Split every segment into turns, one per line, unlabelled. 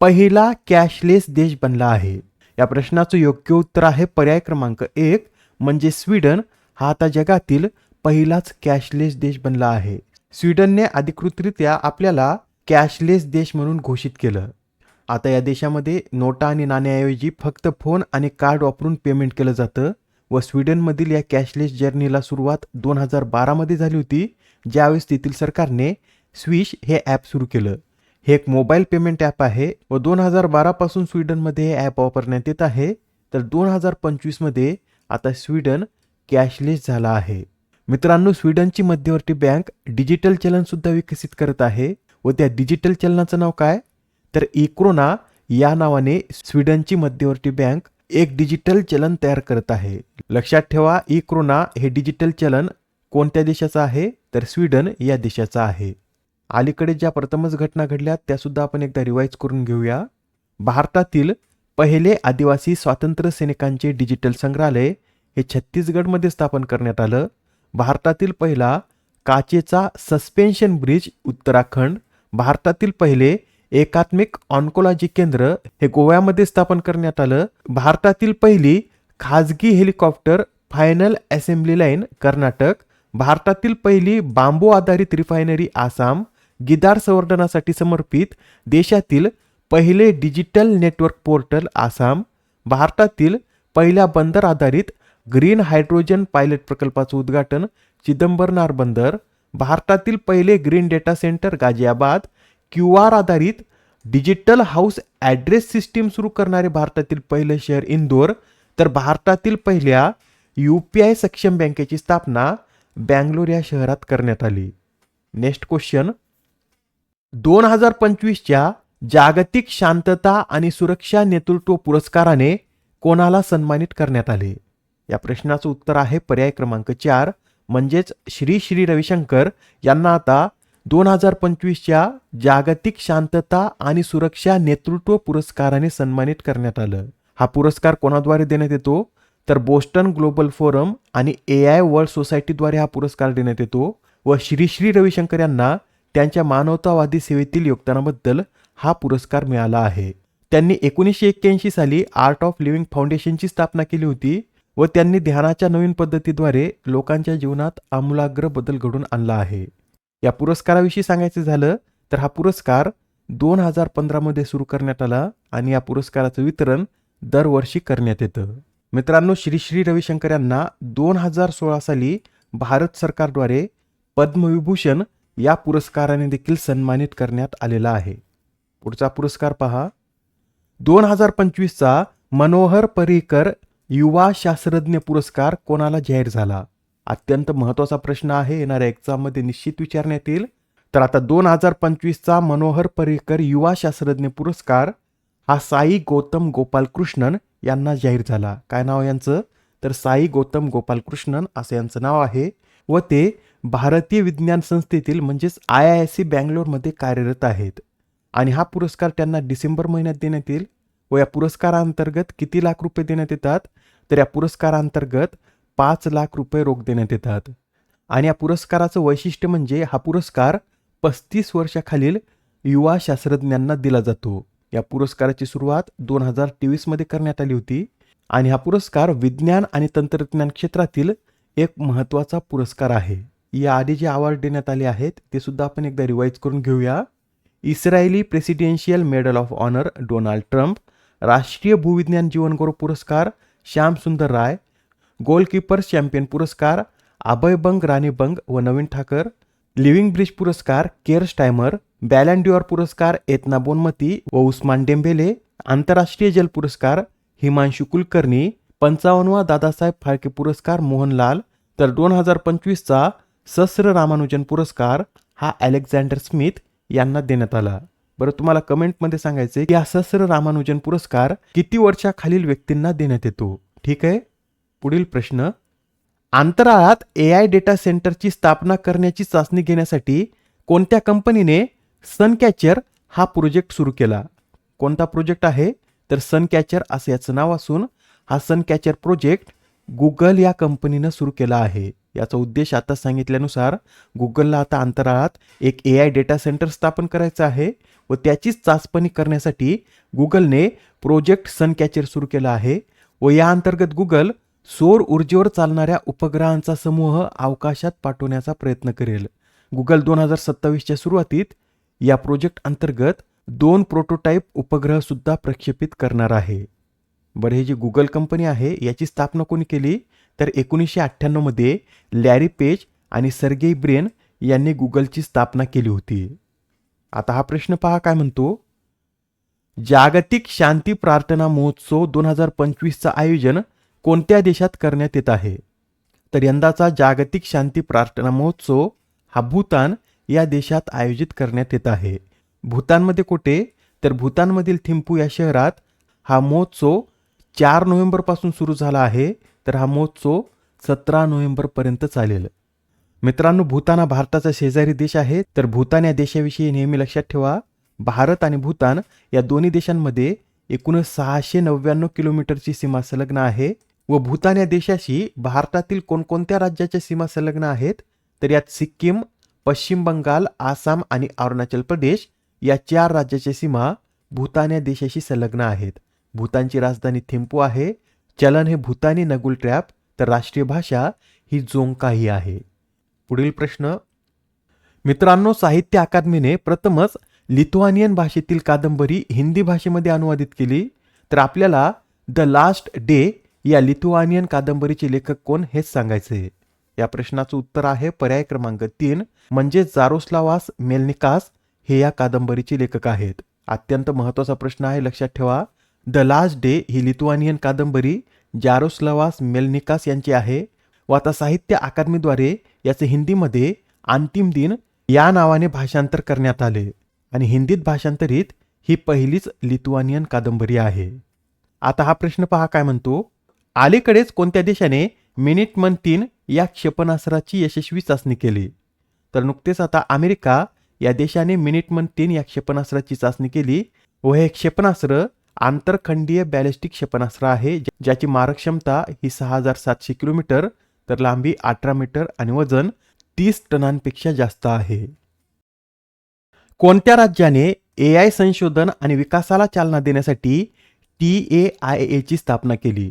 पहिला कॅशलेस देश बनला आहे. या प्रश्नाचं योग्य उत्तर आहे पर्याय क्रमांक एक म्हणजे स्वीडन. हा आता जगातील पहिलाच कॅशलेस देश बनला आहे. स्वीडनने अधिकृतरित्या आपल्याला कॅशलेस देश म्हणून घोषित केलं. आता या देशामध्ये नोटा आणि नाण्याऐवजी फक्त फोन आणि कार्ड वापरून पेमेंट केलं जातं व स्वीडनमधील या कॅशलेस जर्नीला सुरुवात दोन हजार बारामध्ये झाली होती ज्यावेळेस तेथील सरकारने स्विश हे ॲप सुरू केलं. हे एक मोबाईल पेमेंट ॲप आहे व दोन हजार बारापासून स्वीडनमध्ये हे ॲप वापरण्यात येत आहे. तर दोन हजार पंचवीसमध्ये आता स्वीडन कॅशलेस झाला आहे. मित्रांनो स्वीडनची मध्यवर्ती बँक डिजिटल चलनसुद्धा विकसित करत आहे व त्या डिजिटल चलनाचं नाव काय? तर इक्रोना या नावाने स्वीडनची मध्यवर्ती बँक एक डिजिटल चलन तयार करत आहे. लक्षात ठेवा इक्रोना हे डिजिटल चलन कोणत्या देशाचं आहे? तर स्वीडन या देशाचं आहे. अलीकडे ज्या प्रथमच घटना घडल्या त्यासुद्धा आपण एकदा रिवाईज करून घेऊया. भारतातील पहिले आदिवासी स्वातंत्र्य सैनिकांचे डिजिटल संग्रहालय हे छत्तीसगडमध्ये स्थापन करण्यात आलं. भारतातील पहिला काचेचा सस्पेन्शन ब्रिज उत्तराखंड. भारतातील पहिले एकात्मिक ऑन्कोलॉजी केंद्र हे गोव्यामध्ये स्थापन करण्यात आलं. भारतातील पहिली खाजगी helicopter final assembly line Karnataka. भारतातील पहिली बांबू आधारित रिफायनरी आसाम. गिदार संवर्धनासाठी समर्पित देशातील पहिले डिजिटल नेटवर्क पोर्टल आसाम भारतातील पहिल्या बंदर आधारित ग्रीन हायड्रोजन पायलट प्रकल्पाचं उद्घाटन चिदंबरनार बंदर भारतातील पहिले green data centre Ghaziabad Q R आधारित डिजिटल हाऊस ॲड्रेस सिस्टीम सुरू करणारे भारतातील पहिले शहर इंदोर तर भारतातील पहिल्या यू पी आय सक्षम बँकेची स्थापना बँगलोर या शहरात करण्यात आली. Next question. दोन हजार पंचवीसच्या जागतिक शांतता आणि सुरक्षा नेतृत्व पुरस्काराने कोणाला सन्मानित करण्यात आले? या प्रश्नाचं उत्तर आहे पर्याय क्रमांक चार म्हणजेच श्री श्री रविशंकर यांना आता दोन हजार पंचवीसच्या जागतिक शांतता आणि सुरक्षा नेतृत्व पुरस्काराने सन्मानित करण्यात आलं. हा पुरस्कार कोणाद्वारे देण्यात येतो? तर बोस्टन ग्लोबल फोरम आणि ए आय वर्ल्ड सोसायटीद्वारे हा पुरस्कार देण्यात येतो व श्री श्री रविशंकर यांना त्यांच्या मानवतावादी सेवेतील योगदानाबद्दल हा पुरस्कार मिळाला आहे. त्यांनी एकोणीसशे एक्क्याऐंशी साली आर्ट ऑफ लिव्हिंग फाउंडेशनची स्थापना केली होती व त्यांनी ध्यानाच्या नवीन पद्धतीद्वारे लोकांच्या जीवनात आमूलाग्र बदल घडून आणला आहे. या पुरस्काराविषयी सांगायचं झालं तर हा पुरस्कार दोन हजार पंधरामध्ये सुरू करण्यात आला आणि या पुरस्काराचं वितरण दरवर्षी करण्यात येतं. मित्रांनो श्री श्री रविशंकर यांना दोन हजार सोळा साली भारत सरकारद्वारे पद्मविभूषण या पुरस्काराने देखील सन्मानित करण्यात आलेला आहे. पुढचा पुरस्कार पहा. दोन हजार पंचवीसचा मनोहर पर्रिकर युवा शास्त्रज्ञ पुरस्कार कोणाला जाहीर झाला? अत्यंत महत्त्वाचा प्रश्न आहे. येणाऱ्या एक्झाममध्ये निश्चित विचारण्यात येईल. तर आता दोन हजार पंचवीसचा मनोहर पर्रिकर युवा शास्त्रज्ञ पुरस्कार हा साई गौतम गोपाल कृष्णन यांना जाहीर झाला. काय नाव यांचं? तर साई गौतम गोपालकृष्णन असं यांचं नाव आहे. व ते भारतीय विज्ञान संस्थेतील म्हणजेच आय आय एस सी बँगलोरमध्ये कार्यरत आहेत. आणि हा पुरस्कार त्यांना डिसेंबर महिन्यात देण्यात येईल व या पुरस्कारांतर्गत किती लाख रुपये देण्यात येतात? तर या पुरस्कारांतर्गत पाच लाख रुपये रोख देण्यात येतात. आणि या पुरस्काराचं वैशिष्ट्य म्हणजे हा पुरस्कार पस्तीस वर्षाखालील युवा शास्त्रज्ञांना दिला जातो. या पुरस्काराची सुरुवात दोन हजार तेवीसमध्ये करण्यात आली होती. आणि हा पुरस्कार विज्ञान आणि तंत्रज्ञान क्षेत्रातील एक महत्त्वाचा पुरस्कार आहे. याआधी जे अवॉर्ड देण्यात आले आहेत ते सुद्धा आपण एकदा रिवाईज करून घेऊया. Israeli presidential medal of honour Donald Trump राष्ट्रीय भूविज्ञान जीवनगौरव पुरस्कार श्याम सुंदर राय. गोलकीपर्स चॅम्पियन पुरस्कार अभय बंग राणी बंग व नवीन ठाकर. लिव्हिंग ब्रिज पुरस्कार केअर स्टायमर. बॅलँड्युअर पुरस्कार एतना बोनमती व उस्मान डेंबेले. आंतरराष्ट्रीय जल पुरस्कार हिमांशु कुलकर्णी. पंचावन्नवा दादासाहेब फाळके पुरस्कार मोहनलाल. तर दोन हजार पंचवीसचा सहस्र रामानुजन पुरस्कार हा अलेक्झांडर स्मिथ यांना देण्यात आला. बरं तुम्हाला कमेंटमध्ये सांगायचे की हा सहस्र रामानुजन पुरस्कार किती वर्षाखालील व्यक्तींना देण्यात येतो? ठीक आहे? पुढील प्रश्न. अंतराळात ए आय डेटा सेंटरची स्थापना करण्याची चाचणी घेण्यासाठी कोणत्या कंपनीने सनकॅचर हा प्रोजेक्ट सुरू केला? कोणता प्रोजेक्ट आहे? तर सनकॅचर असं याचं नाव असून हा सनकॅचर प्रोजेक्ट गुगल या कंपनीनं सुरू केला आहे. याचा उद्देश आता सांगितल्यानुसार गुगलला आता अंतराळात एक ए आय डेटा सेंटर स्थापन करायचं आहे व त्याचीच चाचपणी करण्यासाठी गुगलने प्रोजेक्ट सनकॅचर सुरू केला आहे व या अंतर्गत गुगल सौर ऊर्जेवर चालणाऱ्या उपग्रहांचा समूह अवकाशात पाठवण्याचा प्रयत्न करेल. गुगल दोन हजार सत्तावीसच्या सुरुवातीत या प्रोजेक्ट अंतर्गत दोन प्रोटोटाईप उपग्रह सुद्धा प्रक्षेपित करणार आहे. बरं हे जी गुगल कंपनी आहे याची स्थापना कोणी केली? तर एकोणीसशे अठ्ठ्याण्णवमध्ये लॅरी पेज आणि सर्गेई ब्रेन यांनी गुगलची स्थापना केली होती. आता हा प्रश्न पहा काय म्हणतो? जागतिक शांती प्रार्थना महोत्सव दोन हजार पंचवीसचं आयोजन कोणत्या देशात करण्यात येत आहे? तर यंदाचा जागतिक शांती प्रार्थना महोत्सव हा भूतान या देशात आयोजित करण्यात येत आहे. भूतानमध्ये कुठे? तर भूतानमधील थिंपू या शहरात हा महोत्सव चार नोव्हेंबरपासून सुरू झाला आहे तर हा महोत्सव सतरा नोव्हेंबरपर्यंत चालेल. मित्रांनो भूतान हा भारताचा शेजारी देश आहे तर भूतान या देशाविषयी नेहमी लक्षात ठेवा. भारत आणि भूतान या दोन्ही देशांमध्ये एकूण सहाशे नव्याण्णव किलोमीटरची सीमा संलग्न आहे व भूतान या देशाशी भारतातील कोणकोणत्या राज्याच्या सीमा संलग्न आहेत तर यात सिक्कीम पश्चिम बंगाल आसाम आणि अरुणाचल प्रदेश या चार राज्याच्या सीमा भूतान या देशाशी संलग्न आहेत. भूतानची राजधानी थिंपू आहे. चलन हे भूतानी नगुल ट्रॅप तर राष्ट्रीय भाषा ही जोंकाही आहे. पुढील प्रश्न. मित्रांनो साहित्य अकादमीने प्रथमच लिथुआनियन भाषेतील कादंबरी हिंदी भाषेमध्ये अनुवादित केली. तर आपल्याला द लास्ट डे या लिथुआनियन कादंबरीचे लेखक कोण हेच सांगायचे? या प्रश्नाचं उत्तर आहे पर्याय क्रमांक तीन म्हणजे जारोस्लावास मेलनिकास हे या कादंबरीचे लेखक आहेत. अत्यंत महत्त्वाचा प्रश्न आहे लक्षात ठेवा. द लास्ट डे ही लिथुआनियन कादंबरी जारोस्लावास मेलनिकास यांची आहे. व आता साहित्य अकादमीद्वारे याचे हिंदीमध्ये अंतिम दिन या नावाने भाषांतर करण्यात आले. आणि हिंदीत भाषांतरित ही पहिलीच लिथुआनियन कादंबरी आहे. आता हा प्रश्न पहा काय म्हणतो. अलीकडेच कोणत्या देशाने मिनिट मन तीन या क्षेपणास्त्राची यशस्वी चाचणी केली? तर नुकतेच आता अमेरिका या देशाने मिनिट मन तीन या क्षेपणास्त्राची चाचणी केली व हे क्षेपणास्त्र आंतरखंडीय बॅलिस्टिक क्षेपणास्त्र आहे ज्याची मारक क्षमता ही सहा हजार सातशे किलोमीटर तर लांबी अठरा मीटर आणि वजन तीस टनांपेक्षा जास्त आहे. कोणत्या राज्याने ए आय संशोधन आणि विकासाला चालना देण्यासाठी टी ए आय एची स्थापना केली?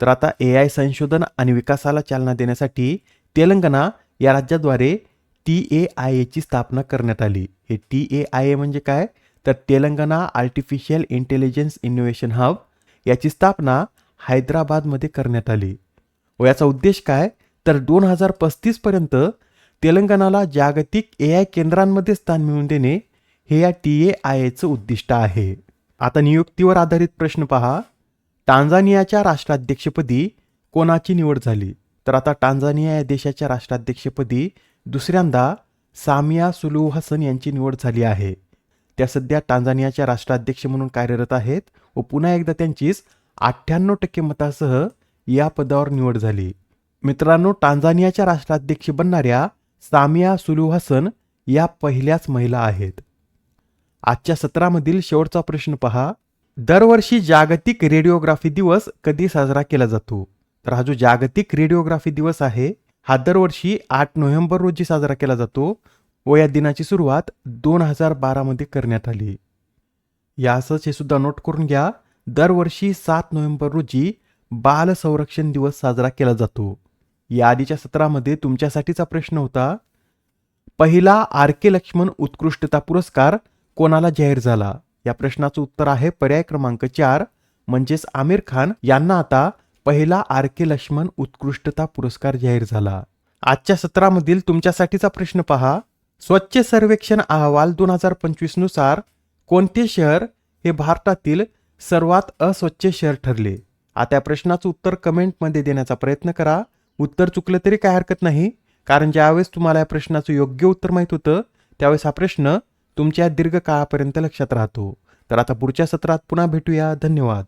तर आता ए आय संशोधन आणि विकासाला चालना देण्यासाठी तेलंगणा या राज्याद्वारे टी ए आय एची स्थापना करण्यात आली. हे टी ए आय ए म्हणजे काय? तर Telangana artificial intelligence innovation hub याची स्थापना हैदराबादमध्ये करण्यात आली. व याचा उद्देश काय? तर दोन हजार पस्तीसपर्यंत तेलंगणाला जागतिक ए आय केंद्रांमध्ये स्थान मिळवून देणे हे या टी ए आय एचं उद्दिष्ट आहे. आता नियुक्तीवर आधारित प्रश्न पहा. टांझानियाच्या राष्ट्राध्यक्षपदी कोणाची निवड झाली? तर आता टांझानिया या देशाच्या राष्ट्राध्यक्षपदी दुसऱ्यांदा सामिया सुलू हसन यांची निवड झाली आहे. त्या सध्या टांझानियाच्या राष्ट्राध्यक्ष म्हणून कार्यरत आहेत व पुन्हा एकदा त्यांचीच अठ्ठ्याण्णव टक्के मतासह या पदावर निवड झाली. मित्रांनो टांझानियाच्या राष्ट्राध्यक्ष बनणाऱ्या सामिया सुलू हसन या पहिल्याच महिला आहेत. आजच्या सत्रामधील शेवटचा प्रश्न पहा. दरवर्षी जागतिक रेडिओग्राफी दिवस कधी साजरा केला जातो? तर हा जो जागतिक रेडिओग्राफी दिवस आहे हा दरवर्षी आठ नोव्हेंबर रोजी साजरा केला जातो. व या दिनाची सुरुवात दोन हजार बारामध्ये करण्यात आली. या हे सुद्धा नोट करून घ्या. दरवर्षी सात नोव्हेंबर रोजी बाल संरक्षण दिवस साजरा केला जातो. या आधीच्या सत्रामध्ये तुमच्यासाठीचा प्रश्न होता पहिला आर के लक्ष्मण उत्कृष्टता पुरस्कार कोणाला जाहीर झाला? या प्रश्नाचं उत्तर आहे पर्याय क्रमांक चार म्हणजेच आमिर खान यांना आता पहिला आर के लक्ष्मण उत्कृष्टता पुरस्कार जाहीर झाला. आजच्या सत्रामधील तुमच्यासाठीचा प्रश्न पहा. स्वच्छ सर्वेक्षण अहवाल दोन हजार पंचवीसनुसार कोणते शहर हे भारतातील सर्वात अस्वच्छ शहर ठरले? आता या प्रश्नाचं उत्तर कमेंटमध्ये देण्याचा प्रयत्न करा. उत्तर चुकलं तरी काय हरकत नाही. कारण ज्यावेळेस तुम्हाला या प्रश्नाचं योग्य उत्तर माहीत होतं त्यावेळेस हा प्रश्न तुमच्या दीर्घकाळापर्यंत लक्षात राहतो. तर आता पुढच्या सत्रात पुन्हा भेटूया. धन्यवाद.